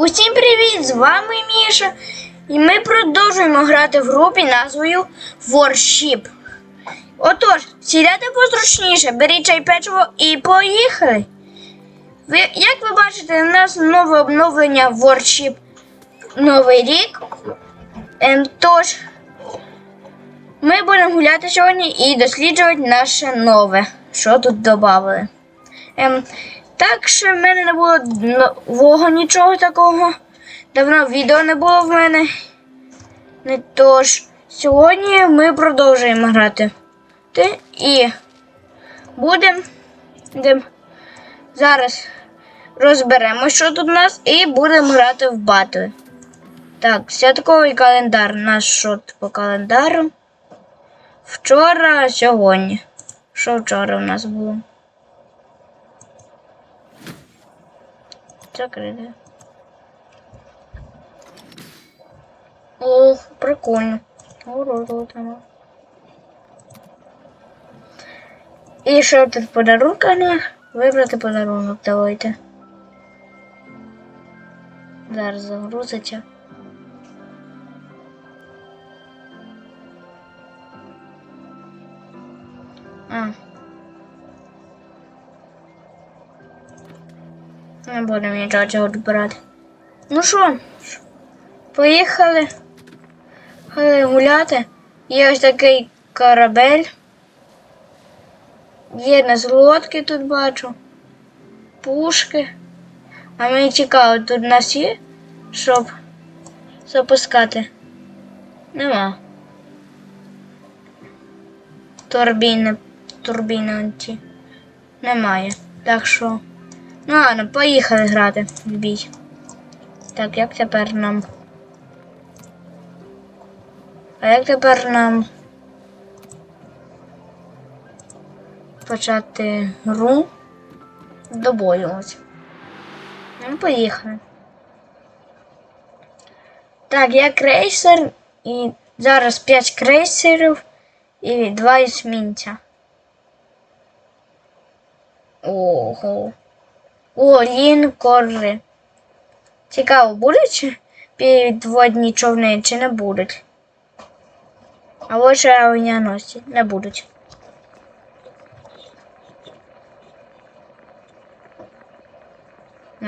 Усім привіт! З вами Міша. І ми продовжуємо грати в групі назвою Warship. Отож, сідайте позручніше, беріть чай печиво і поїхали. Ви, як ви бачите, у нас нове обновлення Warship Новий рік. Ем, тож, ми будемо гуляти сьогодні і досліджувати наше нове, що тут додали. Так що в мене не було нового нічого такого. Давно відео не було в мене. Не тож, сьогодні ми продовжуємо грати. Ти і будемо зараз розберемо, що тут у нас, і будемо грати в батли. Так, святковий календар. Наш тут по календару. Вчора, сьогодні. Що вчора в нас було? Закрыто. Ох, прикольно. Уродно. І що тут подарунок, подарунках? Вибрати подарунок давайте. Зараз загрузиться. Будемо нічого брати. Ну що, поїхали. Поїхали гуляти. Є ось такий корабель. Є нас лодки тут бачу. Пушки. А мені цікаво, тут нас є, щоб запускати. Нема. Турбіни. Турбіни ті. Немає. Так що. Ну ладно, поїхали грати в бій. Так, як тепер нам? А як тепер нам почати гру до бою ось? Ну, поїхали. Так, я крейсер і зараз 5 крейсерів і 2 есмінця. Ого. О, лінкори. Цікаво, будуть підводні човни чи не будуть? Або ще авіаносці не будуть.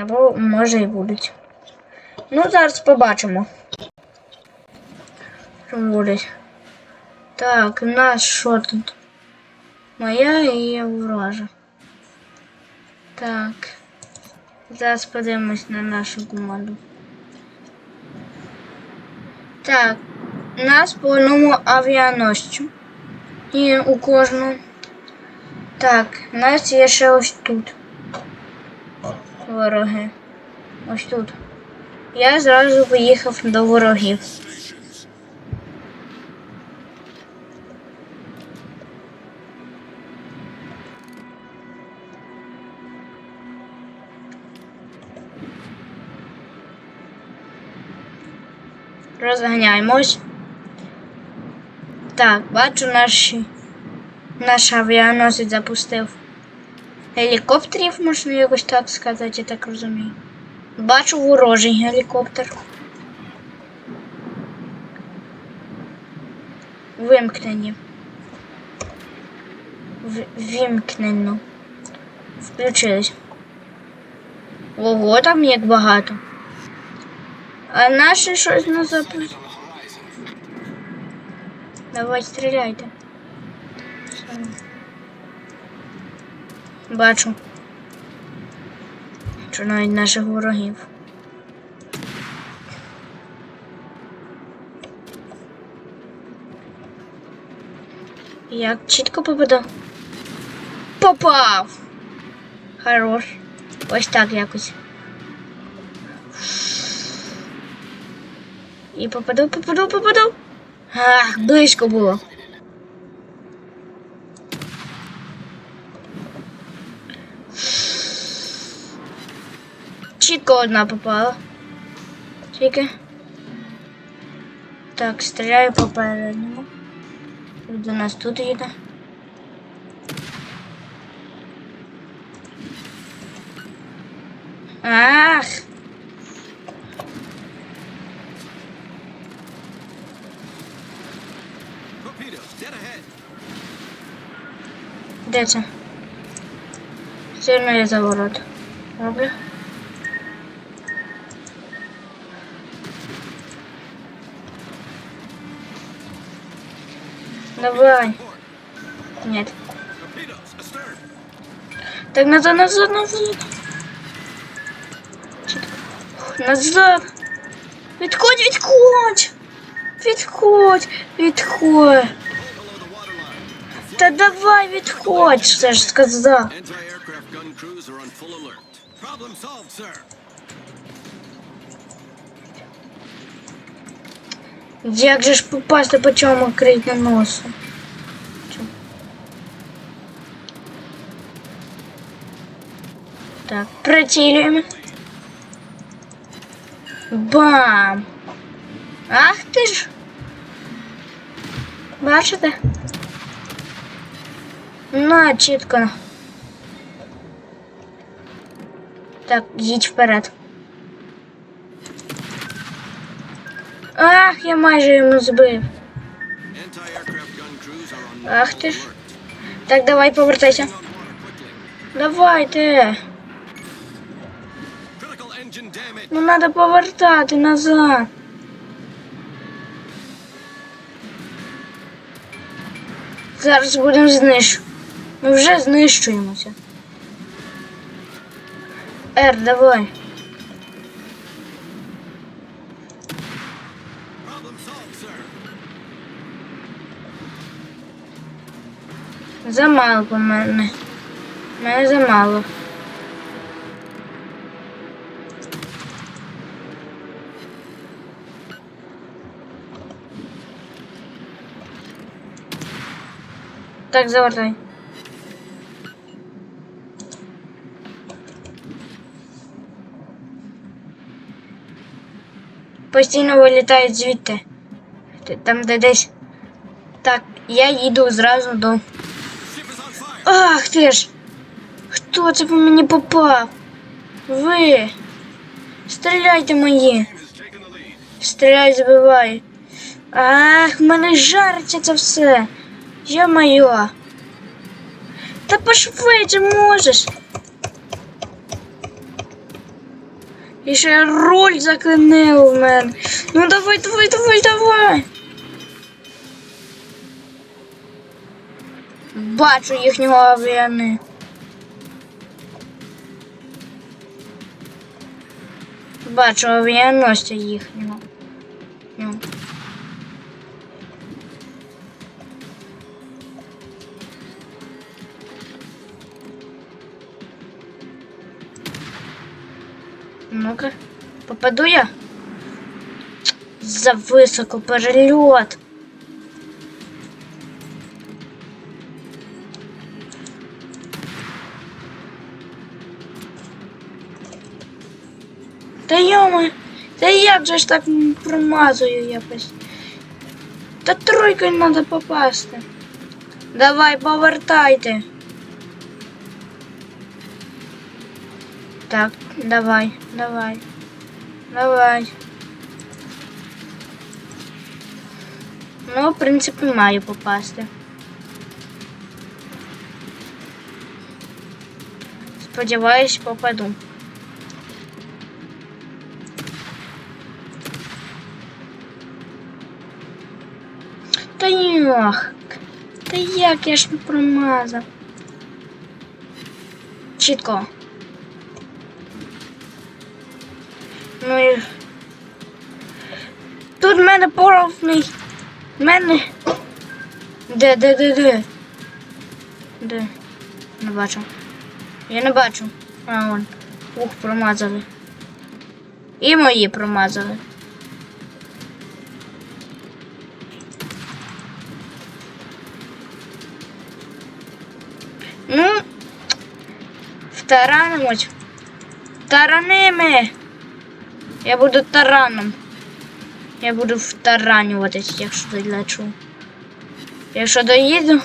Або може і будуть. Ну, зараз побачимо. Що будуть. Так, у нас що тут? Моя і ворожа. Так. Зараз подивимось на нашу команду. Так, нас по одному авіаносцю. І у кожного. Так, у нас є ще ось тут. Вороги. Ось тут. Я зразу поїхав до ворогів. Розганяємось. Так, бачу наші. Наш авіаносець запустив. Гелікоптерів, можна якось так сказати, я так розумію. Бачу ворожий гелікоптер. Вимкнені. В- Вімкнено. Включились. Ого, там як багато. А наші щось не запустили. Давай стріляйте. Бачу. Що навіть наших ворогів. Як чітко попадав? Попав! Хорош. Ось так якось. І попаду, попаду, попаду. Ах, близько було. Чітко одна попала. Тільки. Так, стріляю по передньому. До нас тут їде. Ах! Де це? Сильно я заворот. Роблю. Давай. Нет. Torpedoes astern. Так назад, назад, назад. Назад. Відходь, відходь. Відходь, відходь. Та давай відходь, все ж сказав. Як же ж попасти по чому крить на носу? Так, прицілюємо. Бам! Ах ти ж! Бачите? На, чітко. Так, їдь вперед. Ах, я майже йому збив. Ах ти ж. Так, давай повертайся. Давайте. Ну треба повертати назад. Зараз будемо знищувати. Ми вже знищуємося. Р, давай. Замало по мене. Мене замало. Так, завертай. Постійно вилітають звідти. Там де десь. Так, я їду зразу до. Ах ти ж! Хто це по мені попав? Ви! Стріляйте мої! Стріляй, збивай! Ах, в мене жариться це все! Йо-моє! Та пошвидше можеш! І ще руль заклинив в мене. Ну давай, давай, давай, давай! Бачу їхнього авіани. Бачу авіаносця їхнього. Ну-ка, попаду я? За високо перельот. Та йома, та як же ж так промазую якось? Та тройкою треба попасти. Давай, повертайте. Так, давай, давай. Давай. Ну, в принципі, маю попасти. Сподіваюсь, попаду. Та йох. Та як я ж не промазав. Чітко. Ну. Тут в мене повний. В мене. Де, де, де, де? Де? Не бачу. Я не бачу. А, вон. Ух, промазали. І мої промазали. Ну, втаранимось. Тараними. Я буду тараном. Я буду втаранюватись, якщо долечу. Якщо доїду,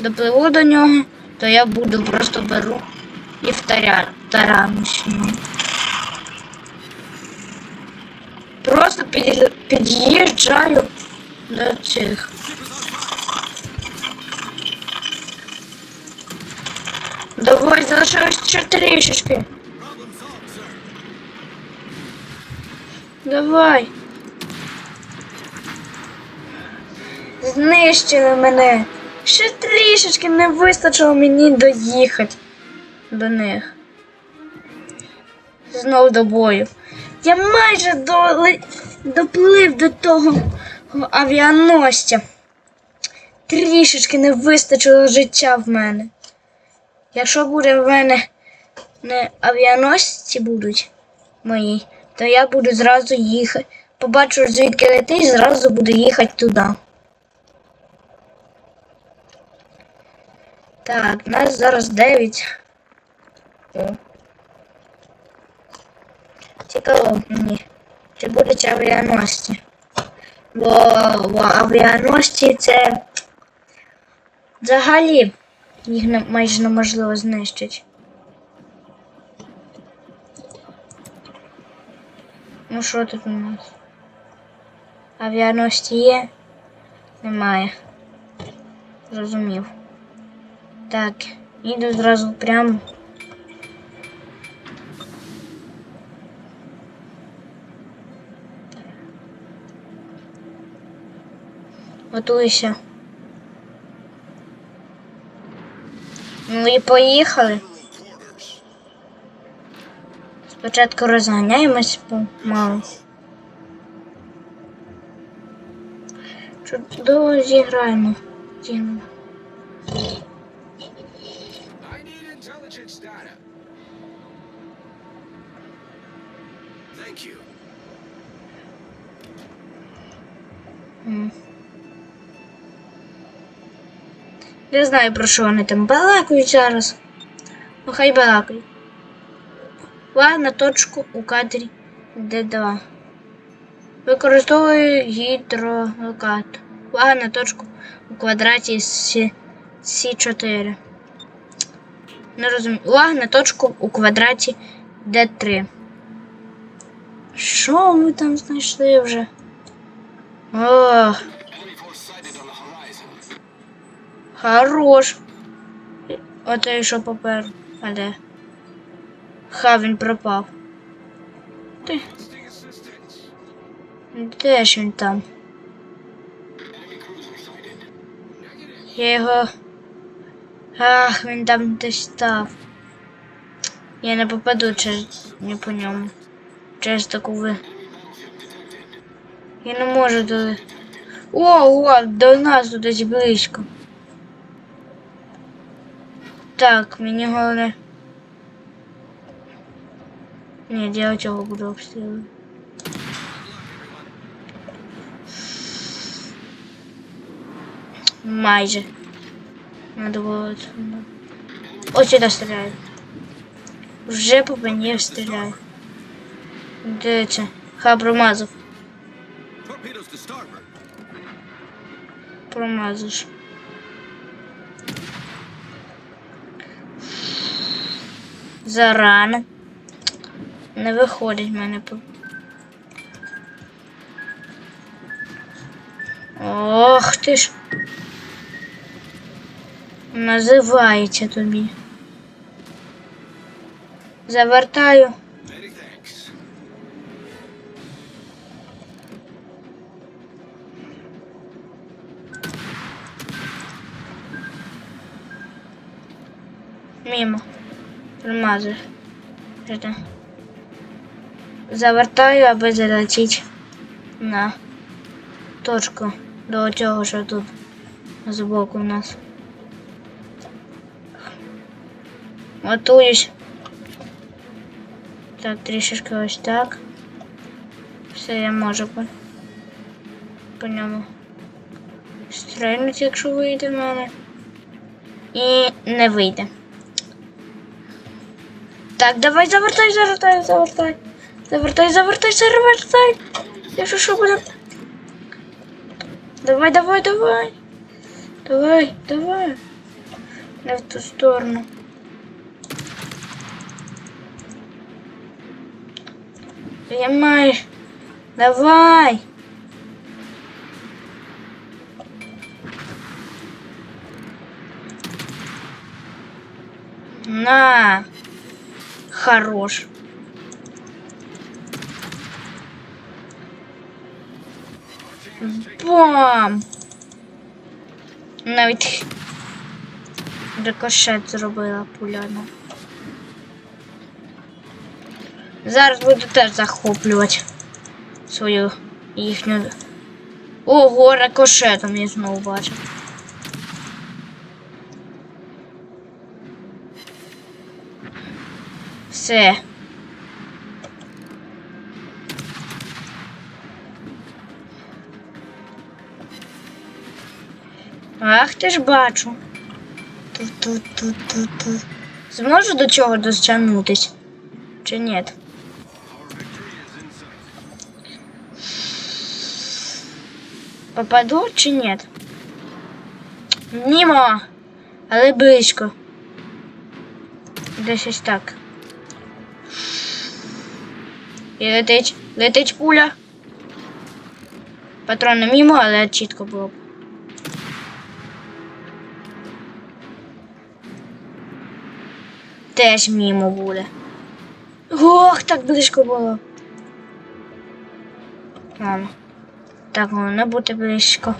допливу до нього, то я буду просто беру і втаря... таранусь. Просто під... під'їжджаю до цих. Залишилось ще трішечки. Давай. Знищили мене. Ще трішечки не вистачило мені доїхати до них. Знов до бою. Я майже доли... доплив до того авіаносця. Трішечки не вистачило життя в мене. Якщо буде в мене не авіаносці будуть мої, то я буду зразу їхати. Побачу, звідки летить, зразу буду їхати туди. Так, нас зараз 9. О. Цікаво мені. Чи будуть авіаносці? Бо авіаносці це взагалі їх майже неможливо знищити. Ну що тут у нас? Авіаносці є? Немає. Зрозумів. Так, іду зразу прямо. Готуйся. Ну і поїхали. Спочатку розганяємось помалу. Чудово зіграємо. You. М. Знаю, про що вони там балакають зараз. Ну хай балакають. Ладно, точку у кадрі Д2. Використовую гідролокат. Увага на точку у квадраті С- С4. Не розумію. Увага на точку у квадраті Д3. Що ми там знайшли вже? Ох. Хорош. Ото і що попер. А де? Ха, він пропав. Ти. Де ж він там? Я його. Ах, він там десь став. Я не попаду через не по ньому. Через таку ви. Я не можу туди. О, о, до нас тут десь близько. Так, мені головне. Ні, я цього буду обстрілювати. Майже. Надо було. от сюди. Ось сюди стріляю. Вже по мені стріляю. Це? Ха, промазав. Промазаш. Зарано. Не виходить в мене. Ох ти ж. Називається тобі. Завертаю. Мимо. Промазуєш. Жди. Завертаю, аби залетіть на точку до цього, що тут збоку у нас. Готуюсь. Так, трішечки ось так. Все я можу по, по ньому стрельнути, якщо вийде в мене. І не вийде. Так, давай завертай, завертай, завертай. Завертай, завертай, завертай. Якщо що буде. Давай, давай, давай. Давай, давай. Не в ту сторону. Понимаешь? Давай. На. Хорош. Бам! Навіть рикошет зробила пуляна. Зараз буду теж захоплювати свою їхню. Ого, рикошетом я знову бачу. Все. Ах, ти ж бачу. Ту-ту-ту-ту-ту. Зможу до чого достягнутись? Чи ні? Попаду чи ні? Німо. Але близько. Десь ось так. І летить. Летить пуля. Патрони мімо, але чітко було Теж мімо буде. Ох, так близько було. Ладно. Так, головне бути близько.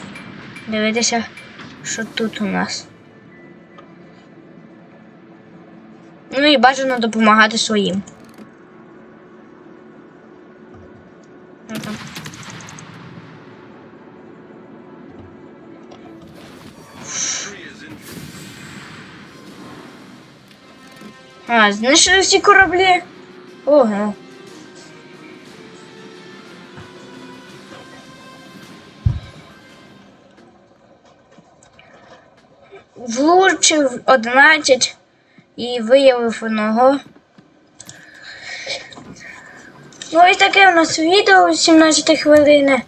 Дивитися, що тут у нас. Ну і бажано допомагати своїм. А, знищили всі кораблі. Ого. Влучив 11 і виявив одного. Ну і таке у нас відео 17 хвилини.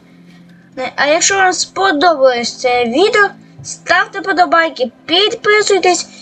А якщо вам сподобалось це відео, ставте подобайки, підписуйтесь